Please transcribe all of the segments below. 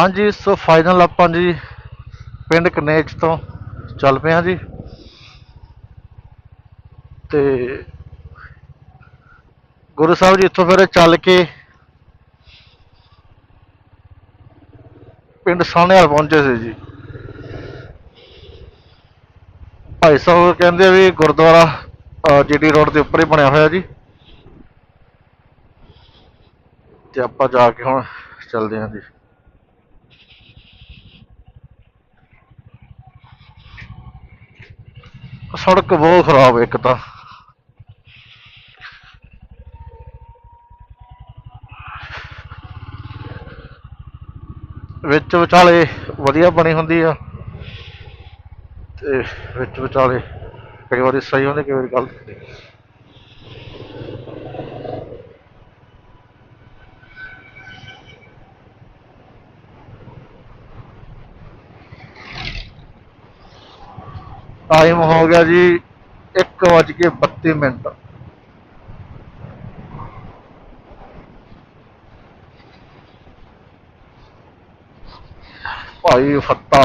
ਹਾਂਜੀ, ਸੋ ਫਾਈਨਲ ਆਪਾਂ ਜੀ ਪਿੰਡ ਕਨੇਚ ਤੋਂ ਚੱਲ ਪਏ ਹਾਂ ਜੀ। ਤੇ ਗੁਰੂ ਸਾਹਿਬ ਜੀ ਇੱਥੋਂ ਫਿਰ ਚੱਲ ਕੇ ਪਿੰਡ ਸਾਹਨੇਵਾਲ ਪਹੁੰਚੇ ਸੀ ਜੀ। ਭਾਈ ਸਾਹਿਬ ਕਹਿੰਦੇ ਵੀ ਗੁਰਦੁਆਰਾ ਜੀਡੀ ਰੋਡ ਦੇ ਉੱਪਰ ਹੀ ਬਣਿਆ ਹੋਇਆ ਜੀ। ਤੇ ਆਪਾਂ ਜਾ ਕੇ ਹੁਣ ਚੱਲਦੇ ਹਾਂ ਜੀ। ਸੜਕ ਬਹੁਤ ਖਰਾਬ ਹੈ ਇੱਕ ਤਾਂ। ਵਿੱਚ ਵਿਚਾਲੇ ਵਧੀਆ ਬਣੀ ਹੁੰਦੀ ਆ। ਤੇ ਵਿੱਚ ਵਿਚਾਲੇ ਕਈ ਵਾਰੀ ਸਹੀ ਹੁੰਦੀ, ਕਈ ਵਾਰੀ ਗਲਤ ਹੁੰਦੀ। ਟਾਈਮ ਹੋ ਗਿਆ ਜੀ 1:32 ਮਿੰਟ। ਭਾਈ ਫੱਤਾ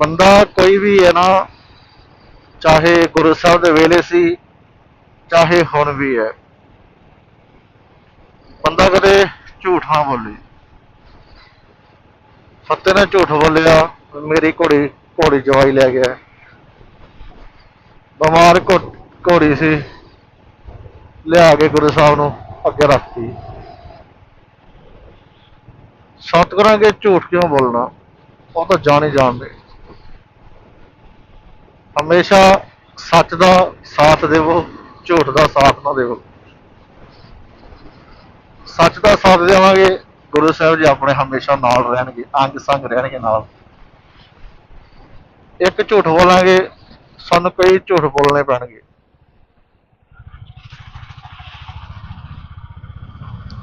ਬੰਦਾ ਕੋਈ ਵੀ ਹੈ ਨਾ, ਚਾਹੇ ਗੁਰੂ ਸਾਹਿਬ ਦੇ ਵੇਲੇ ਸੀ ਚਾਹੇ ਹੁਣ ਵੀ ਹੈ। ਬੰਦਾ ਕਦੇ ਝੂਠ ਨਾ ਬੋਲੇ। ਫੱਤੇ ਨੇ ਝੂਠ ਬੋਲਿਆ, ਮੇਰੀ ਘੋੜੀ ਘੋੜੀ ਜਵਾਈ ਲੈ ਗਿਆ। ਬਿਮਾਰ ਘੋੜੀ ਸੀ। ਲਿਆ ਕੇ ਗੁਰੂ ਸਾਹਿਬ ਨੂੰ ਅੱਗੇ ਰੱਖਤੀ। ਸਤਿਗੁਰਾਂ ਕੇ ਝੂਠ ਕਿਉਂ ਬੋਲਣਾ? ਉਹ ਤਾਂ ਜਾਣ ਜਾਣਦੇ। ਹਮੇਸ਼ਾ ਸੱਚ ਦਾ ਸਾਥ ਦੇਵੋ। ਝੂਠ ਦਾ ਸਾਥ ਨਾ ਦੇਵੋ। ਸੱਚ ਦਾ ਸਾਥ ਦੇਵਾਂਗੇ, ਗੁਰੂ ਸਾਹਿਬ ਜੀ ਆਪਣੇ ਹਮੇਸ਼ਾ ਨਾਲ ਰਹਿਣਗੇ, ਅੰਗ ਸੰਗ ਰਹਿਣਗੇ ਨਾਲ। ਇੱਕ ਝੂਠ ਬੋਲਾਂਗੇ, ਸਾਨੂੰ ਕਈ ਝੂਠ ਬੋਲਣੇ ਪੈਣਗੇ।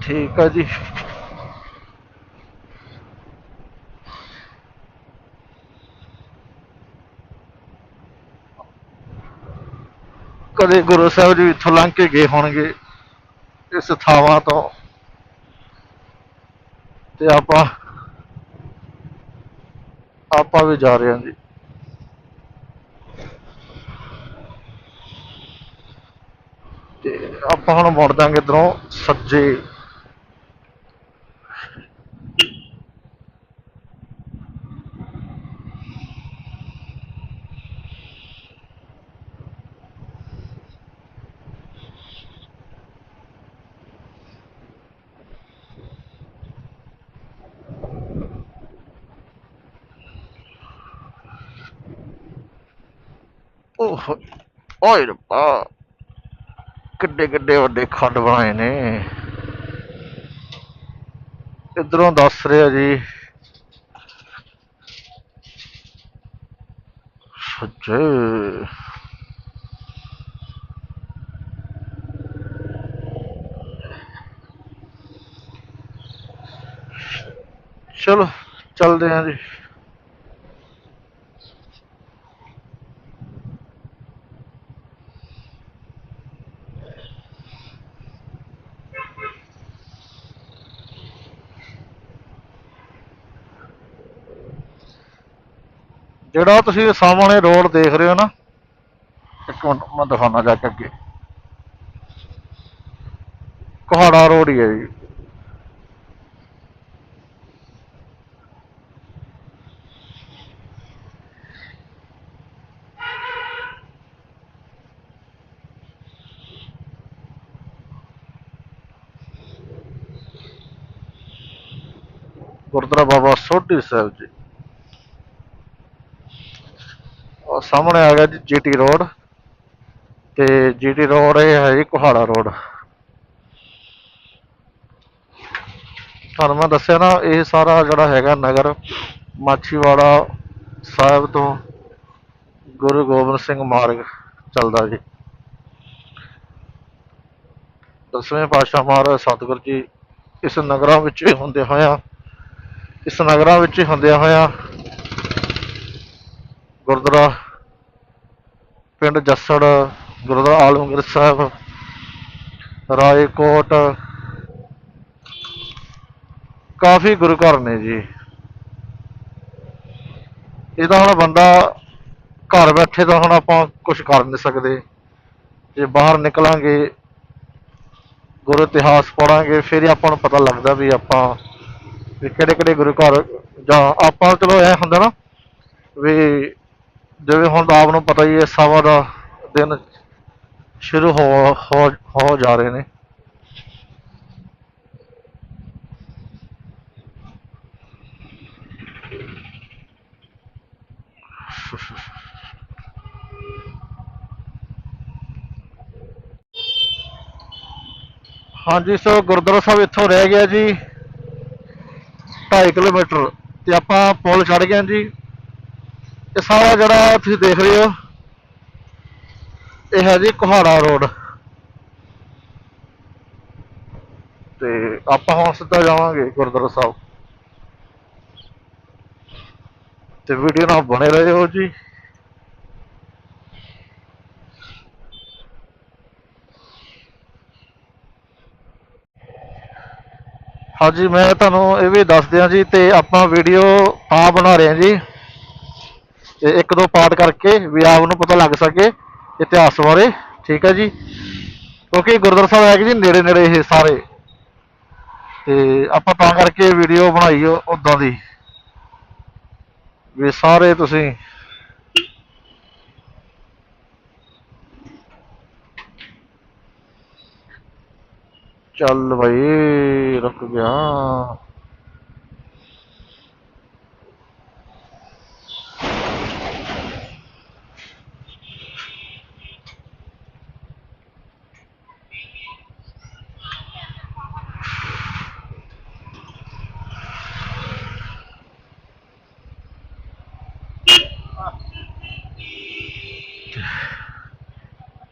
ਠੀਕ ਆ ਜੀ। ਕਦੇ ਗੁਰੂ ਸਾਹਿਬ ਜੀ ਇੱਥੋਂ ਲੰਘ ਕੇ ਗਏ ਹੋਣਗੇ ਇਸ ਥਾਵਾਂ ਤੋਂ। ਤੇ ਆਪਾਂ ਆਪਾਂ ਵੀ ਜਾ ਰਹੇ ਹਾਂ ਜੀ। ਤੇ ਆਪਾਂ ਹੁਣ ਮੁੜ ਦਾਂਗੇ ਇਧਰੋਂ ਸੱਜੇ ਓਹ ਓਏ ਰੱਬਾ, ਕਿੱਡੇ ਕਿੱਡੇ ਵੱਡੇ ਖੱਡ ਬਣਾਏ ਨੇ। ਇਧਰੋਂ ਦੱਸ ਰਿਹਾ ਜੀ। ਸੱਜੇ ਚਲੋ, ਚੱਲਦੇ ਹਾਂ ਜੀ। ਜਿਹੜਾ ਤੁਸੀਂ ਸਾਹਮਣੇ ਰੋਡ ਦੇਖ ਰਹੇ ਹੋ ਨਾ, ਇੱਕ ਮਿੰਟ, ਮੈਂ ਦਿਖਾਉਣਾ ਜਾ ਕੇ ਅੱਗੇ। ਕੁਹਾੜਾ ਰੋਡ ਹੀ ਹੈ ਜੀ। ਗੁਰਦੁਆਰਾ ਬਾਬਾ ਸੋਢੀ ਸਾਹਿਬ ਜੀ ਉਹ ਸਾਹਮਣੇ ਆ ਗਿਆ ਜੀ ਜੀਟੀ ਰੋਡ ਤੇ ਜੀਟੀ ਰੋਡ ਇਹ ਹੈ ਜੀ ਕੁਹਾੜਾ ਰੋਡ। ਤੁਹਾਨੂੰ ਮੈਂ ਦੱਸਿਆ ਨਾ, ਇਹ ਸਾਰਾ ਜਿਹੜਾ ਹੈਗਾ ਨਗਰ ਮਾਛੀਵਾੜਾ ਸਾਹਿਬ ਤੋਂ ਗੁਰੂ ਗੋਬਿੰਦ ਸਿੰਘ ਮਾਰਗ ਚੱਲਦਾ ਜੀ। ਦਸਵੇਂ ਪਾਤਸ਼ਾਹ ਮਹਾਰਾਜ ਸਤਿਗੁਰ ਜੀ ਇਸ ਨਗਰਾਂ ਵਿੱਚ ਹੀ ਹੁੰਦੇ ਹੋਇਆ ਇਸ ਨਗਰਾਂ ਵਿੱਚ ਹੀ ਹੁੰਦਿਆਂ ਹੋਇਆ ਗੁਰਦੁਆਰਾ ਪਿੰਡ ਜੱਸੜ, ਗੁਰਦੁਆਰਾ ਆਲਮਗੀਰ ਸਾਹਿਬ, ਰਾਏਕੋਟ। ਕਾਫੀ ਗੁਰੂ ਘਰ ਨੇ ਜੀ। ਇਹਦਾ ਹੁਣ ਬੰਦਾ ਘਰ ਬੈਠੇ ਤਾਂ ਹੁਣ ਆਪਾਂ ਕੁਝ ਕਰ ਨਹੀਂ ਸਕਦੇ। ਜੇ ਬਾਹਰ ਨਿਕਲਾਂਗੇ, ਗੁਰੂ ਇਤਿਹਾਸ ਪੜਾਂਗੇ ਫਿਰ ਆਪਾਂ ਨੂੰ ਪਤਾ ਲੱਗਦਾ ਵੀ ਆਪਾਂ ਵੀ ਕਿਹੜੇ ਕਿਹੜੇ ਗੁਰੂ ਘਰ ਜਾਂ ਆਪਾਂ ਚਲੋ ਇਹ ਹੁੰਦਾ ਨਾ ਵੀ ਜਿਵੇਂ ਹੁਣ ਆਪ ਨੂੰ ਪਤਾ ਹੀ ਹੈ ਸਵਾ ਦਾ ਦਿਨ ਸ਼ੁਰੂ ਹੋ ਹੋ ਜਾ ਰਹੇ ਨੇ। ਹਾਂਜੀ, ਸੋ ਗੁਰਦੁਆਰਾ ਸਾਹਿਬ ਇੱਥੋਂ ਰਹਿ ਗਿਆ ਜੀ। 2.5 ਕਿਲੋਮੀਟਰ ਤੇ ਆਪਾਂ ਪੁਲ ਚੜ ਗਏ ਜੀ। ਇਹ ਸਾਰਾ ਜਿਹੜਾ ਤੁਸੀਂ ਦੇਖ ਰਹੇ ਹੋ। ਇਹ ਹੈ ਜੀ ਕੁਹਾੜਾ ਰੋਡ। ਤੇ ਆਪਾਂ ਹੁਣ ਸਿੱਧਾ ਜਾਵਾਂਗੇ ਗੁਰਦੁਆਰਾ ਸਾਹਿਬ। ਤੇ ਵੀਡੀਓ ਨਾਲ ਬਣੇ ਰਹੋ ਜੀ। ਹਾਂਜੀ, ਮੈਂ ਤੁਹਾਨੂੰ ਇਹ ਵੀ ਦੱਸ ਦਿਆਂ ਜੀ ਤੇ ਆਪਾਂ ਵੀਡੀਓ ਆ ਬਣਾ ਰਹੇ ਹਾਂ ਜੀ। ਤੇ ਇੱਕ ਦੋ ਪਾਠ ਕਰਕੇ ਵੀ ਆਪ ਨੂੰ ਪਤਾ ਲੱਗ ਸਕੇ ਇਤਿਹਾਸ ਬਾਰੇ, ਠੀਕ ਹੈ ਜੀ? ਕਿਉਂਕਿ ਗੁਰਦੁਆਰਾ ਸਾਹਿਬ ਹੈ ਜੀ ਨੇੜੇ ਨੇੜੇ ਇਹ ਸਾਰੇ। ਤੇ ਆਪਾਂ ਤਾਂ ਕਰਕੇ ਵੀਡੀਓ ਬਣਾਈ ਉਦਾਂ ਦੀ। ਵੀ ਸਾਰੇ ਤੁਸੀਂ ਚੱਲ ਭਾਈ ਰੁਕ ਗਿਆ।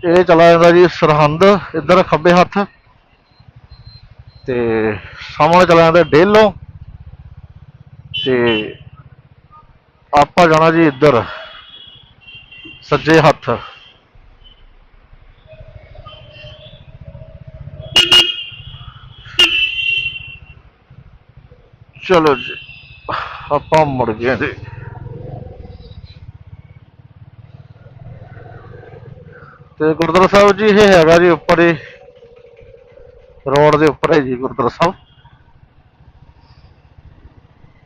ਇਹ ਚਲਾ ਜਾਂਦਾ ਜੀ ਸਰਹੰਦ, ਇੱਧਰ ਖੱਬੇ ਹੱਥ। ਤੇ ਸਾਹਮਣੇ ਚਲਾ ਜਾਂਦਾ ਡੇਲੋ। ਤੇ ਆਪਾਂ ਜਾਣਾ ਜੀ ਇੱਧਰ, ਸੱਜੇ ਹੱਥ। ਚਲੋ ਜੀ, ਆਪਾਂ ਮੁੜ ਗਏ ਜੀ। ਤੇ ਗੁਰਦੁਆਰਾ ਸਾਹਿਬ ਜੀ ਇਹ ਹੈਗਾ ਜੀ ਉੱਪਰ ਹੀ, ਰੋਡ ਦੇ ਉੱਪਰ ਹੈ ਜੀ ਗੁਰਦੁਆਰਾ ਸਾਹਿਬ।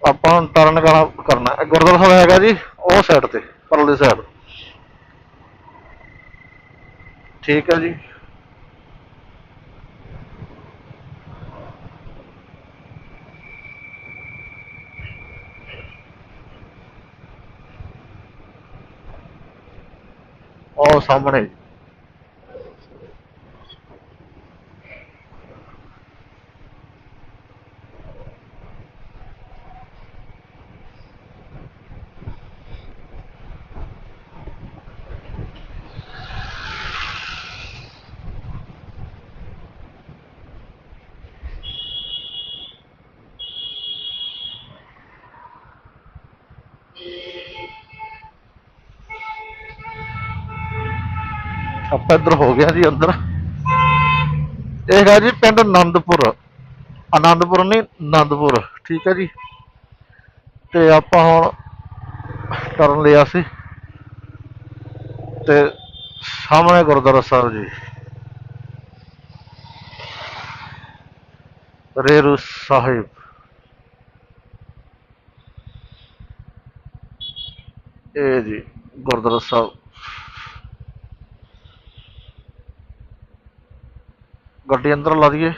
ਆਪਾਂ ਹੁਣ ਟਰਨ ਕਰਨਾ ਕਰਨਾ ਗੁਰਦੁਆਰਾ ਸਾਹਿਬ ਹੈਗਾ ਜੀ ਉਹ ਸਾਈਡ ਤੇ, ਪਰਲੀ ਸਾਈਡ ਠੀਕ ਹੈ ਜੀ। ਉਹ ਸਾਹਮਣੇ। ਇੱਧਰ ਹੋ ਗਿਆ ਜੀ ਅੰਦਰ। ਇਹ ਹੈਗਾ ਜੀ ਪਿੰਡ ਆਨੰਦਪੁਰ ਆਨੰਦਪੁਰ ਨਹੀਂ ਆਨੰਦਪੁਰ ਠੀਕ ਹੈ ਜੀ। ਤੇ ਆਪਾਂ ਹੁਣ ਟਰਨ ਲਿਆ ਸੀ। ਤੇ ਸਾਹਮਣੇ ਗੁਰਦੁਆਰਾ ਸਾਹਿਬ ਜੀ। ਰੇਰੂ ਸਾਹਿਬ। ਇਹ ਜੀ ਗੁਰਦੁਆਰਾ ਸਾਹਿਬ। ਗੱਡੀ ਅੰਦਰ ਲਾ ਦਈਏ।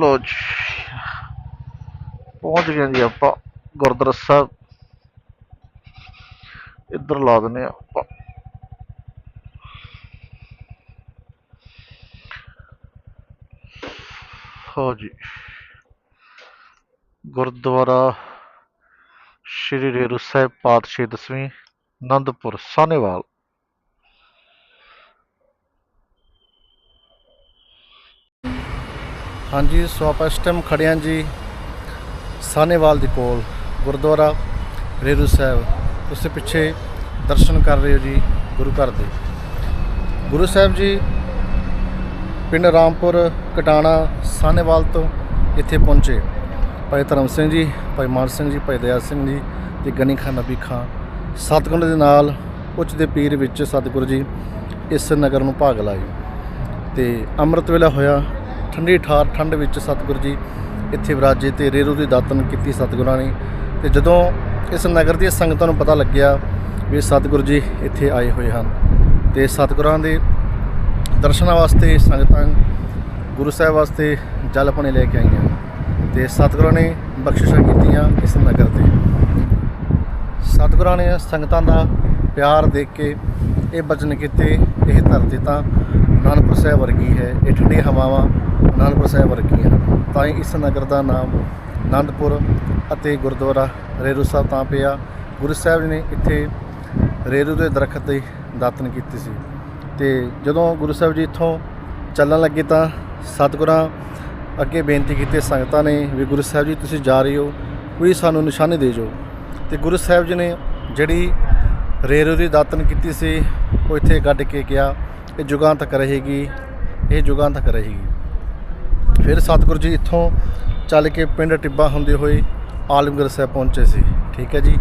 ਲੋ ਜੀ, ਪਹੁੰਚ ਗਏ ਜੀ ਆਪਾਂ ਗੁਰਦੁਆਰਾ ਸਾਹਿਬ। ਇੱਧਰ ਲਾ ਦਿੰਦੇ ਆ ਆਪਾਂ। ਹੋ ਜੀ, ਗੁਰਦੁਆਰਾ ਸ਼੍ਰੀ ਰੇਰੂ ਸਾਹਿਬ ਪਾਤਸ਼ਾਹੀ ਦਸਵੀਂ ਆਨੰਦਪੁਰ ਸਾਨੇਵਾਲ ਹਾਂਜੀ ਸੋ ਆਪਾਂ ਇਸ ਟਾਈਮ ਖੜੇ ਹਾਂ ਜੀ ਸਾਨੇਵਾਲ ਦੇ ਕੋਲ, ਗੁਰਦੁਆਰਾ ਰੇਰੂ ਸਾਹਿਬ। ਉਸ ਦੇ ਪਿੱਛੇ ਦਰਸ਼ਨ ਕਰ ਰਹੇ ਹੋ ਜੀ ਗੁਰੂ ਘਰ ਦੇ। ਗੁਰੂ ਸਾਹਿਬ ਜੀ ਪਿੰਡ ਰਾਮਪੁਰ, ਕਟਾਣਾ ਸਾਨੇਵਾਲ ਤੋਂ ਇੱਥੇ ਪਹੁੰਚੇ। ਭਾਈ ਧਰਮ ਸਿੰਘ ਜੀ, ਭਾਈ ਮਾਨ ਸਿੰਘ ਜੀ, ਭਾਈ ਦਇਆ ਸਿੰਘ ਜੀ ਤੇ ਗਨੀ ਖਾਨ ਨਬੀ ਖਾਂ। ਸਤਗੁਰ ਦੇ ਨਾਲ ਉੱਚ ਦੇ ਪੀਰ ਵਿੱਚ ਸਤਿਗੁਰੂ ਜੀ ਇਸ ਨਗਰ ਨੂੰ ਭਾਗ ਲਾਏ। ਤੇ ਅੰਮ੍ਰਿਤ ਵੇਲਾ ਹੋਇਆ, ਠੰਡੀ ਠਾਰ ਠੰਡ ਵਿੱਚ ਸਤਿਗੁਰੂ ਜੀ ਇੱਥੇ ਵਿਰਾਜੇ ਤੇ ਰੇਰੂ ਦੀ ਦਾਤਨ ਕੀਤੀ ਸਤਿਗੁਰਾਂ ਨੇ। ਤੇ ਜਦੋਂ ਇਸ ਨਗਰ ਦੀਆਂ ਸੰਗਤਾਂ ਨੂੰ ਪਤਾ ਲੱਗਿਆ ਵੀ ਸਤਿਗੁਰੂ ਜੀ ਇੱਥੇ ਆਏ ਹੋਏ ਹਨ, ਤੇ ਸਤਿਗੁਰਾਂ ਦੇ ਦਰਸ਼ਨਾਂ ਵਾਸਤੇ ਸੰਗਤਾਂ ਗੁਰੂ ਸਾਹਿਬ ਵਾਸਤੇ ਜਲ ਪਾਣੀ ਲੈ ਕੇ ਆਈਆਂ। ਤੇ ਸਤਿਗੁਰਾਂ ਨੇ ਬਖਸ਼ਿਸ਼ਾਂ ਕੀਤੀਆਂ ਇਸ ਨਗਰ ਸਤਿਗੁਰਾਂ ਨੇ ਸੰਗਤਾਂ ਦਾ ਪਿਆਰ ਦੇਖ ਕੇ ਇਹ ਬਚਨ ਕੀਤੇ, ਇਹ ਧਰਤੀ ਤਾਂ ਅਨੰਦਪੁਰ ਸਾਹਿਬ ਵਰਗੀ ਹੈ, ਇਹ ਠੰਡੀ ਹਵਾਵਾਂ ਅਨੰਦਪੁਰ ਸਾਹਿਬ ਵਰਗੀਆਂ ਹਨ। ਤਾਂ ਹੀ ਇਸ ਨਗਰ ਦਾ ਨਾਮ ਆਨੰਦਪੁਰ ਅਤੇ ਗੁਰਦੁਆਰਾ ਰੇਰੂ ਸਾਹਿਬ ਤਾਂ ਪਿਆ। ਗੁਰੂ ਸਾਹਿਬ ਜੀ ਨੇ ਇੱਥੇ ਰੇਰੂ ਦੇ ਦਰਖਤ ਦੀ ਦਾਤਨ ਕੀਤੀ ਸੀ। ਤੇ ਜਦੋਂ ਗੁਰੂ ਸਾਹਿਬ ਜੀ ਇੱਥੋਂ ਚੱਲਣ ਲੱਗੇ ਤਾਂ ਸਤਿਗੁਰਾਂ ਅੱਗੇ ਬੇਨਤੀ ਕੀਤੀ, ਸੰਗਤਾਂ ਨੇ ਵੀ ਗੁਰੂ ਸਾਹਿਬ ਜੀ, ਤੁਸੀਂ ਜਾ ਰਹੇ ਹੋ, ਕੋਈ ਸਾਨੂੰ ਨਿਸ਼ਾਨੀ ਦੇ ਜੋ। ਤੇ ਗੁਰੂ ਸਾਹਿਬ ਜੀ ਨੇ ਜਿਹੜੀ ਰੇਰੂ ਦੀ ਦਾਤਨ ਕੀਤੀ ਸੀ, ਉਹ ਇੱਥੇ ਗੱਡ ਕੇ ਗਿਆ। ਇਹ ਜੁਗਾਂ ਤੱਕ ਰਹੇਗੀ, ਇਹ ਜੁਗਾਂ ਤੱਕ ਰਹੇਗੀ। ਫਿਰ ਸਤਿਗੁਰੂ ਜੀ ਇੱਥੋਂ ਚੱਲ ਕੇ ਪਿੰਡ ਟਿੱਬਾ ਹੁੰਦੇ ਹੋਏ ਆਲਮਗੀਰ ਸਾਹਿਬ ਪਹੁੰਚੇ ਸੀ। ਠੀਕ ਹੈ ਜੀ?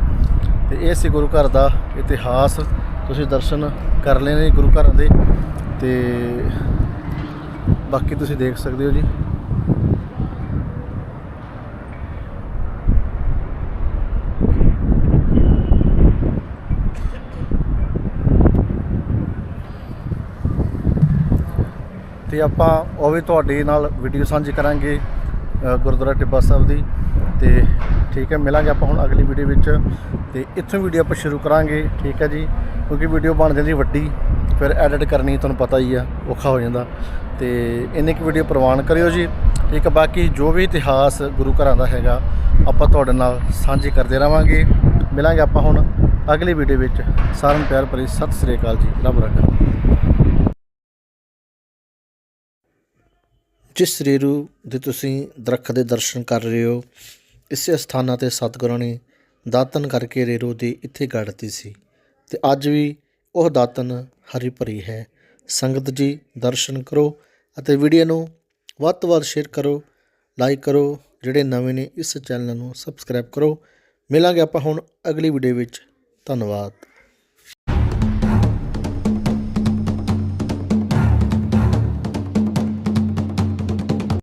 ਤੇ ਇਹ ਸੀ ਗੁਰੂ ਘਰ ਦਾ ਇਤਿਹਾਸ। ਤੁਸੀਂ ਦਰਸ਼ਨ ਕਰ ਲਏ ਨੇ ਗੁਰੂ ਘਰ ਦੇ। ਤੇ ਬਾਕੀ ਤੁਸੀਂ ਦੇਖ ਸਕਦੇ ਹੋ ਜੀ। ਤੇ ਆਪਾਂ ਉਹ ਵੀ ਤੁਹਾਡੇ ਨਾਲ ਵੀਡੀਓ ਸਾਂਝੀ ਕਰਾਂਗੇ ਗੁਰਦੁਆਰਾ ਟਿੱਬਾ ਸਾਹਿਬ ਦੀ। ਤੇ ਠੀਕ ਹੈ, ਮਿਲਾਂਗੇ ਆਪਾਂ ਹੁਣ ਅਗਲੀ ਵੀਡੀਓ ਵਿੱਚ। ਤੇ ਇੱਥੋਂ ਵੀਡੀਓ ਆਪਾਂ ਸ਼ੁਰੂ ਕਰਾਂਗੇ, ਠੀਕ ਹੈ ਜੀ? ਕਿਉਂਕਿ ਵੀਡੀਓ ਬਣ ਜਾਂਦੀ ਵੱਡੀ, ਫਿਰ ਐਡਿਟ ਕਰਨੀ ਤੁਹਾਨੂੰ ਪਤਾ ਹੀ ਆ, ਔਖਾ ਹੋ ਜਾਂਦਾ। ਤੇ ਇੰਨੇ ਕੁ ਵੀਡੀਓ ਪ੍ਰਵਾਨ ਕਰਿਓ ਜੀ। ਠੀਕ ਹੈ ਬਾਕੀ ਜੋ ਵੀ ਇਤਿਹਾਸ ਗੁਰੂ ਘਰਾਂ ਦਾ ਹੈਗਾ, ਆਪਾਂ ਤੁਹਾਡੇ ਨਾਲ ਸਾਂਝੇ ਕਰਦੇ ਰਵਾਂਗੇ। ਮਿਲਾਂਗੇ ਆਪਾਂ ਹੁਣ ਅਗਲੀ ਵੀਡੀਓ ਵਿੱਚ। ਸਾਰਿਆਂ ਨੂੰ ਪਿਆਰ ਭਰੀ ਸਤਿ ਸ੍ਰੀ ਅਕਾਲ ਜੀ। ਰੱਬ ਰੱਖਾ ਜਿਸ ਰੇਰੂ ਦੇ ਤੁਸੀਂ ਦਰਖਤ ਦੇ ਦਰਸ਼ਨ ਕਰ ਰਹੇ ਹੋ, ਇਸੇ ਸਥਾਨਾਂ ਤੇ ਸਤਿਗੁਰਾਂ ਨੇ ਦਾਤਨ ਕਰਕੇ ਰੇਰੂ ਦੀ ਇੱਥੇ ਗੱਡਤੀ ਸੀ। ਤੇ ਅੱਜ ਵੀ ਉਹ ਦਾਤਨ ਹਰੀ ਭਰੀ ਹੈ। ਸੰਗਤ ਜੀ, ਦਰਸ਼ਨ ਕਰੋ ਅਤੇ ਵੀਡੀਓ ਨੂੰ ਵੱਧ ਤੋਂ ਵੱਧ ਸ਼ੇਅਰ ਕਰੋ, ਲਾਈਕ ਕਰੋ, ਜਿਹੜੇ ਨਵੇਂ ਨੇ ਇਸ ਚੈਨਲ ਨੂੰ ਸਬਸਕ੍ਰਾਈਬ ਕਰੋ। ਮਿਲਾਂਗੇ ਆਪਾਂ ਹੁਣ ਅਗਲੀ ਵੀਡੀਓ ਵਿੱਚ। ਧੰਨਵਾਦ।